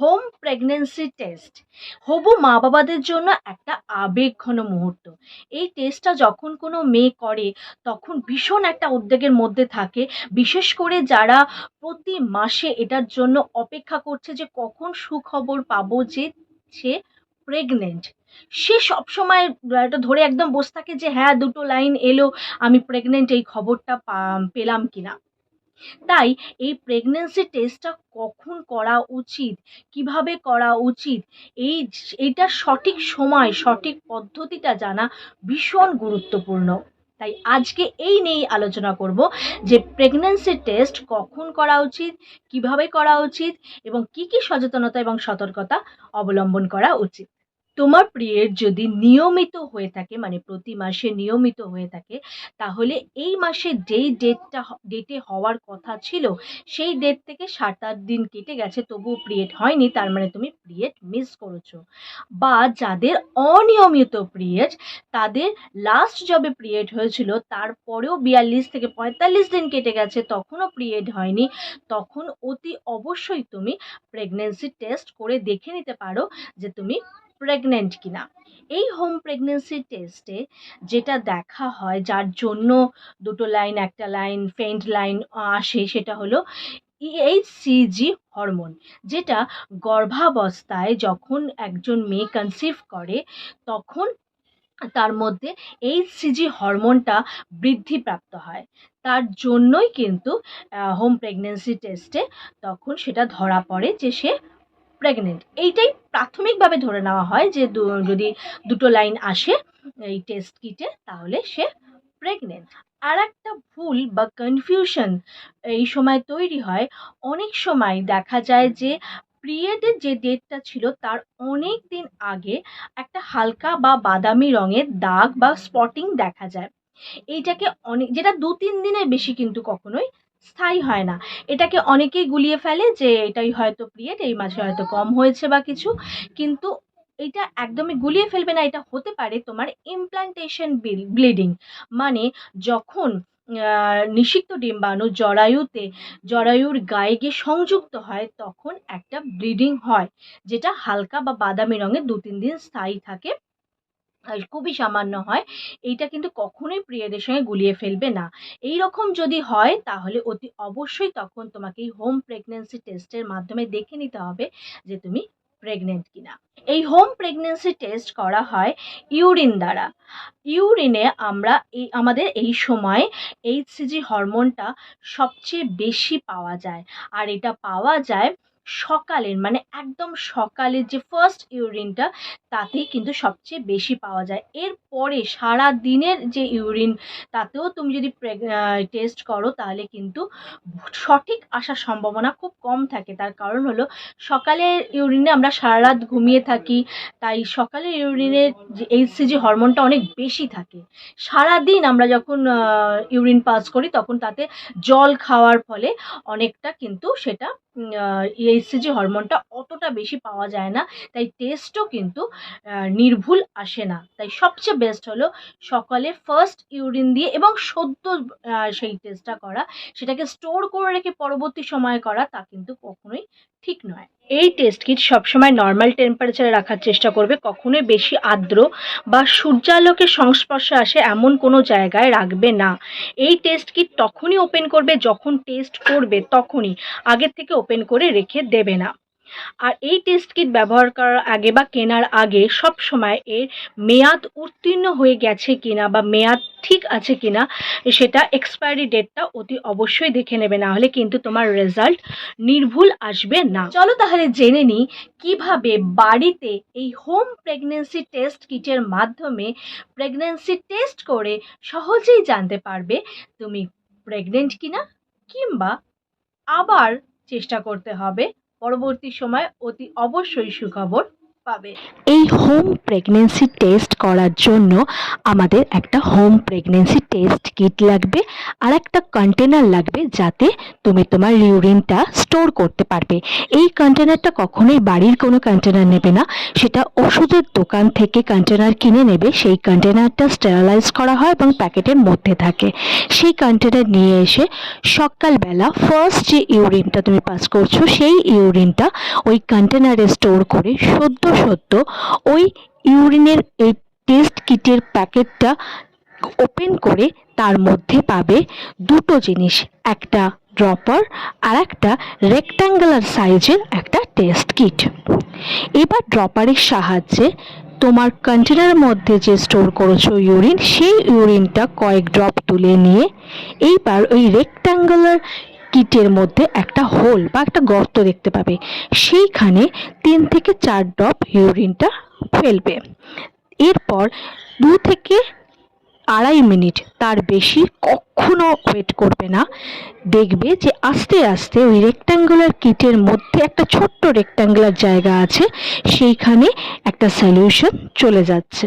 Home pregnancy test হবু মা বাবাদের জন্য একটা আবেগঘন মুহূর্ত। এই টেস্টটা যখন কোনো মেয়ে করে, তখন ভীষণ একটা উদ্বেগের মধ্যে থাকে। বিশেষ করে যারা প্রতি মাসে এটার জন্য অপেক্ষা করছে যে কখন সুখবর পাবো যে সে প্রেগনেন্ট সে সবসময় এটা ধরে একদম বসে থাকে যে হ্যাঁ দুটো লাইন এলো, আমি প্রেগনেন্ট এই খবরটা পেলাম কিনা। তাই এই প্রেগনেন্সি টেস্টটা কখন করা উচিত? কীভাবে করা উচিত? এই এইটার সঠিক সময়, সঠিক পদ্ধতিটা জানা ভীষণ গুরুত্বপূর্ণ। তাই আজকে এই নিয়েই আলোচনা করব যে প্রেগনেন্সি টেস্ট কখন করা উচিত, কীভাবে করা উচিত, এবং কি কি সচেতনতা এবং সতর্কতা অবলম্বন করা উচিত। তোমার পিরিয়ড যদি নিয়মিত হয়ে থাকে মানে প্রতি মাসে নিয়মিত হয়ে থাকে, তাহলে এই মাসে যেই ডেটটা ডেটে হওয়ার কথা ছিল, সেই ডেট থেকে সাত আট দিন কেটে গেছে, তবুও পিরিয়ড হয়নি, তার মানে তুমি পিরিয়ড মিস করেছ। বা যাদের অনিয়মিত পিরিয়ড তাদের লাস্ট যবে পিরিয়ড হয়েছিল, তারপরেও বিয়াল্লিশ থেকে পঁয়তাল্লিশ দিন কেটে গেছে, তখনও পিরিয়ড হয়নি, তখন অতি অবশ্যই তুমি প্রেগনেন্সি টেস্ট করে দেখে নিতে পারো যে তুমি প্রেগনেন্ট কিনা। এই হোম প্রেগনেন্সি টেস্টে যেটা দেখা হয়, যার জন্য দুটো লাইন একটা লাইন ফেন্ট লাইন আসে, সেটা হলো ইএইচসিজি হরমোন যেটা গর্ভাবস্থায় যখন একজন মেয়ে কনসিভ করে, তখন তার মধ্যে এইচসিজি হরমোনটা বৃদ্ধিপ্রাপ্ত হয়। তার জন্যই কিন্তু হোম প্রেগনেন্সি টেস্টে তখন সেটা ধরা পড়ে যে সে প্রেগনেন্ট এইটাই প্রাথমিকভাবে ধরে নেওয়া হয় যে যদি দুটো লাইন আসে, এই টেস্ট কিটে তাহলে সে প্রেগনেন্ট আর একটা ভুল বা কনফিউশন এই সময় তৈরি হয়। অনেক সময় দেখা যায় যে পিরিয়ডের যে ডেটটা ছিল, তার অনেক দিন আগে একটা হালকা বা বাদামি রঙের দাগ বা স্পটিং দেখা যায়। এইটাকে অনেক, যেটা দু তিন দিনের বেশি কিন্তু কখনোই স্থায়ী হয় না। এটাকে অনেকেই গুলিয়ে ফেলে যে এটাই হয়তো পিরিয়ড এই মাসে হয়তো কম হয়েছে বা কিছু। কিন্তু এটা একদমই গুলিয়ে ফেলবে না, এটা হতে পারে তোমার ইমপ্লান্টেশন ব্লিডিং মানে যখন নিষিক্ত ডিম্বাণু জরায়ুতে, জরায়ুর গায়ে গিয়ে সংযুক্ত হয়, তখন একটা ব্লিডিং হয়, যেটা হালকা বা বাদামি রঙের দু তিন দিন স্থায়ী থাকে। খুবই সামান্য হয়, এইটা কিন্তু কখনোই প্রিয়দের সঙ্গে গুলিয়ে ফেলবে না। এই রকম যদি হয়, তাহলে অতি অবশ্যই তখন তোমাকে এই হোম প্রেগনেন্সি টেস্টের মাধ্যমে দেখে নিতে হবে যে তুমি প্রেগনেন্ট কিনা। এই হোম প্রেগনেন্সি টেস্ট করা হয় ইউরিন দ্বারা। ইউরিনে আমরা এই, আমাদের এই সময় এইচসিজি হরমোনটা সবচেয়ে বেশি পাওয়া যায়। আর এটা পাওয়া যায় সকালের মানে একদম সকালের যে ফার্স্ট ইউরিনটা তাতেই কিন্তু সবচেয়ে বেশি পাওয়া যায়। এরপরে সারা দিনের যে ইউরিন তাতেও তুমি যদি টেস্ট করো, তাহলে কিন্তু সঠিক আসার সম্ভাবনা খুব কম থাকে। তার কারণ হলো, সকালের ইউরিনে আমরা সারা রাত ঘুমিয়ে থাকি, তাই সকালের ইউরিনের যে এইচসিজি হরমোনটা অনেক বেশি থাকে। সারাদিন আমরা যখন ইউরিন পাস করি, তখন তাতে জল খাওয়ার ফলে অনেকটা কিন্তু সেটা এইচসিজি হরমোনটা অতটা বেশি পাওয়া যায় না, তাই টেস্টও কিন্তু নির্ভুল আসে না। তাই সবচেয়ে বেস্ট হলো সকালে ফার্স্ট ইউরিন দিয়ে এবং সদ্য সেই টেস্টটা করা। সেটাকে স্টোর করে রেখে পরবর্তী সময়ে করা, তা কিন্তু কখনোই ঠিক নয়। এই টেস্ট কিট সবসময় নর্মাল টেম্পারেচারে রাখার চেষ্টা করবে, কখনোই বেশি আর্দ্র বা সূর্যালোকের সংস্পর্শে আসে এমন কোনো জায়গায় রাখবে না। এই টেস্ট কিট তখনই ওপেন করবে যখন টেস্ট করবে তখনই আগের থেকে ওপেন করে রেখে দেবে না। আর এই টেস্ট কিট ব্যবহার করার আগে বা কেনার আগে সব সময় এর মেয়াদ উত্তীর্ণ হয়ে গেছে কিনা বা মেয়াদ ঠিক আছে কিনা, সেটা এক্সপায়ারি ডেটটা অতি অবশ্যই দেখে নেবে, না হলে কিন্তু তোমার রেজাল্ট নির্ভুল আসবে না। চলো তাহলে জেনে নিই কীভাবে বাড়িতে এই হোম প্রেগনেন্সি টেস্ট কিটের মাধ্যমে প্রেগনেন্সি টেস্ট করে সহজেই জানতে পারবে তুমি প্রেগনেন্ট কিনা কিংবা আবার চেষ্টা করতে হবে পরবর্তী সময় অতি অবশ্যই সুখবর পাবে। এই হোম প্রেগনেন্সি টেস্ট করার জন্য আমাদের একটা হোম প্রেগনেন্সি টেস্ট কিট লাগবে আর একটা কন্টেনার লাগবে যাতে তুমি তোমার ইউরিনটা স্টোর করতে পারবে। এই কন্টেনারটা কখনোই বাড়ির কোনো কন্টেনার নেবে না। সেটা ওষুধের দোকান থেকে কন্টেনার কিনে নেবে। সেই কন্টেনারটা স্টেরালাইজ করা হয় এবং প্যাকেটের মধ্যে থাকে। সেই কন্টেনার নিয়ে এসে সকালবেলা ফার্স্ট যে ইউরিনটা তুমি পাস করছ, সেই ইউরিনটা ওই কন্টেনারে স্টোর করে সদ্য সদ্য ওই ইউরিনের এই টেস্ট কিটের প্যাকেটটা ওপেন করে তার মধ্যে পাবে দুটো জিনিস। একটা ড্রপার আর একটা রেক্ট্যাঙ্গুলার সাইজের একটা টেস্ট কিট এবার ড্রপারের সাহায্যে তোমার কন্টেনারের মধ্যে যে স্টোর করেছ ইউরিন সেই ইউরিনটা কয়েক ড্রপ তুলে নিয়ে এইবার ওই রেক্ট্যাঙ্গুলার কিটের মধ্যে একটা হোল বা একটা গর্ত দেখতে পাবে। সেইখানে তিন থেকে চার ড্রপ ইউরিনটা ফেলবে। এরপর দু থেকে আড়াই মিনিট, তার বেশি কখনো ওয়েট করবে না। দেখবে যে আস্তে আস্তে ওই রেক্ট্যাঙ্গুলার কিটের মধ্যে একটা ছোট্ট রেক্ট্যাঙ্গুলার জায়গা আছে, সেইখানে একটা সলিউশন চলে যাচ্ছে।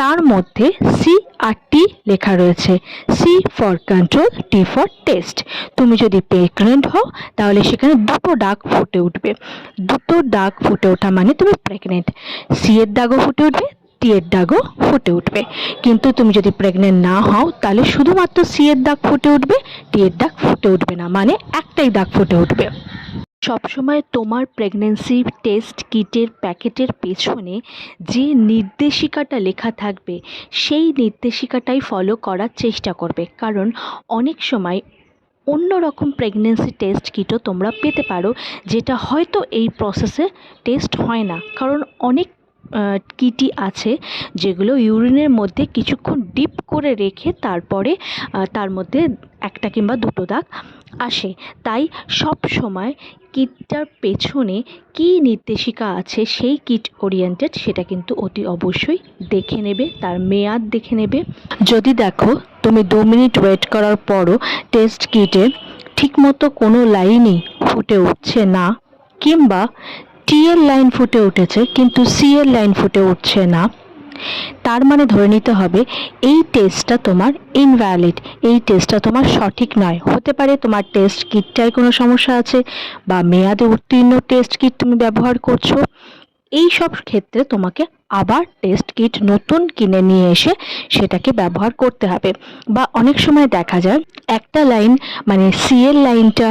তার মধ্যে সি আর টি লেখা রয়েছে C for control T for test তুমি যদি প্রেগনেন্ট হও, তাহলে সেখানে দুটো ডাক ফুটে উঠবে। দুটো ডাক ফুটে ওঠা মানে তুমি প্রেগনেন্ট সি এর দাগও ফুটে উঠবে টি এর দাগও ফুটে উঠবে। কিন্তু তুমি যদি প্রেগনেন্ট না হও, তাহলে শুধুমাত্র সি এর দাগ ফুটে উঠবে টি এর দাগ ফুটে উঠবে না। মানে একটাই দাগ ফুটে উঠবে। সবসময় তোমার প্রেগনেন্সি টেস্ট কিটের প্যাকেটের পেছনে যে নির্দেশিকাটা লেখা থাকবে, সেই নির্দেশিকাটাই ফলো করার চেষ্টা করবে। কারণ অনেক সময় অন্য রকম প্রেগনেন্সি টেস্ট কিটও তোমরা পেতে পারো, যেটা হয়তো এই প্রসেসে টেস্ট হয় না। কারণ অনেক কিটই আছে যেগুলো ইউরিনের মধ্যে কিছুক্ষণ ডিপ করে রেখে তারপরে তার মধ্যে একটা কিংবা দুটো দাগ আসে। তাই সব সময় কিটটার পেছনে কী নির্দেশিকা আছে সেই কিট ওরিয়েন্টেড সেটা কিন্তু অতি অবশ্যই দেখে নেবে, তার মেয়াদ দেখে নেবে। যদি দেখো, তুমি দু মিনিট ওয়েট করার পরও টেস্ট কিটে ঠিকমতো কোনো লাইনই ফুটে উঠছে না, কিংবা টি এর লাইন ফুটে উঠেছে, কিন্তু সি এর লাইন ফুটে উঠছে না। তার মানে ধরে নিতে হবে, এই টেস্টটা তোমার ইনভ্যালিড এই টেস্টটা তোমার সঠিক নয়। হতে পারে তোমার টেস্ট কিটটায় কোনো সমস্যা আছে, বা মেয়াদে উত্তীর্ণ টেস্ট কিট তুমি ব্যবহার করছ এই সব ক্ষেত্রে তোমাকে আবার টেস্ট কিট নতুন কিনে নিয়ে এসে সেটাকে ব্যবহার করতে হবে। বা অনেক সময় দেখা যায়, একটা লাইন মানে সি এর লাইনটা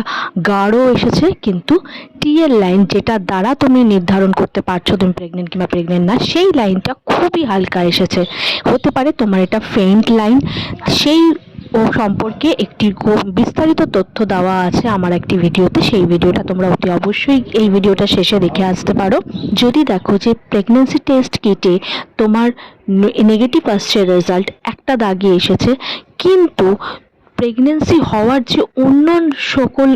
গাঢ় এসেছে, কিন্তু টি এর লাইন যেটা দ্বারা তুমি নির্ধারণ করতে পারছ তুমি প্রেগনেন্ট কিংবা প্রেগনেন্ট না, সেই লাইনটা খুবই হালকা এসেছে। হতে পারে তোমার এটা ফেইন্ট লাইন সেই ও সম্পর্কে একটি বিস্তারিত তথ্য দেওয়া আছে আমার একটি ভিডিওতে। সেই ভিডিওটা তোমরা অতি অবশ্যই এই ভিডিওটা শেষে দেখে আসতে পারো। যদি দেখো যে প্রেগনেন্সি টেস্ট কিটে তোমার নেগেটিভ আসছে রেজাল্ট একটা দাগে এসেছে। কিন্তু প্রেগনেন্সি হওয়ার যে অন্য সকল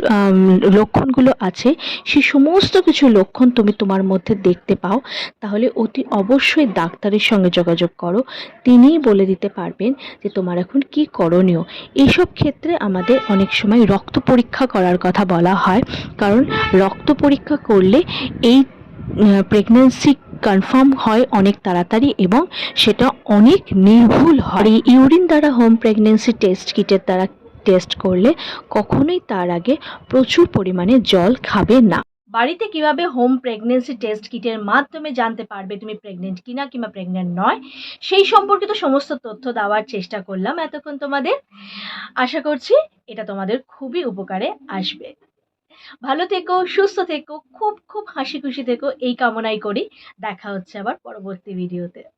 লক্ষণগুলো আছে, সে সমস্ত কিছু লক্ষণ তুমি তোমার মধ্যে দেখতে পাও। তাহলে অতি অবশ্যই ডাক্তারের সঙ্গে যোগাযোগ করো। তিনিই বলে দিতে পারবেন যে তোমার এখন কি করণীয়। এইসব ক্ষেত্রে আমাদের অনেক সময় রক্ত পরীক্ষা করার কথা বলা হয়। কারণ রক্ত পরীক্ষা করলে এই প্রেগনেন্সি কনফার্ম হয় অনেক তাড়াতাড়ি এবং সেটা অনেক নির্ভুল হয়। ইউরিন দ্বারা হোম প্রেগনেন্সি টেস্ট কিটের দ্বারা টেস্ট করলে কখনোই তার আগে প্রচুর পরিমাণে জল খাবে না। বাড়িতে কীভাবে হোম প্রেগনেন্সি টেস্ট কিটের মাধ্যমে জানতে পারবে তুমি প্রেগনেন্ট কিনা কিংবা প্রেগনেন্ট নয়, সেই সম্পর্কিত সমস্ত তথ্য দেওয়ার চেষ্টা করলাম এতক্ষণ তোমাদের। আশা করছি এটা তোমাদের খুবই উপকারে আসবে। ভালো থেকো, সুস্থ থেকো, খুব খুব হাসি খুশি থেকো, এই কামনাই করি। দেখা হচ্ছে আবার পরবর্তী ভিডিওতে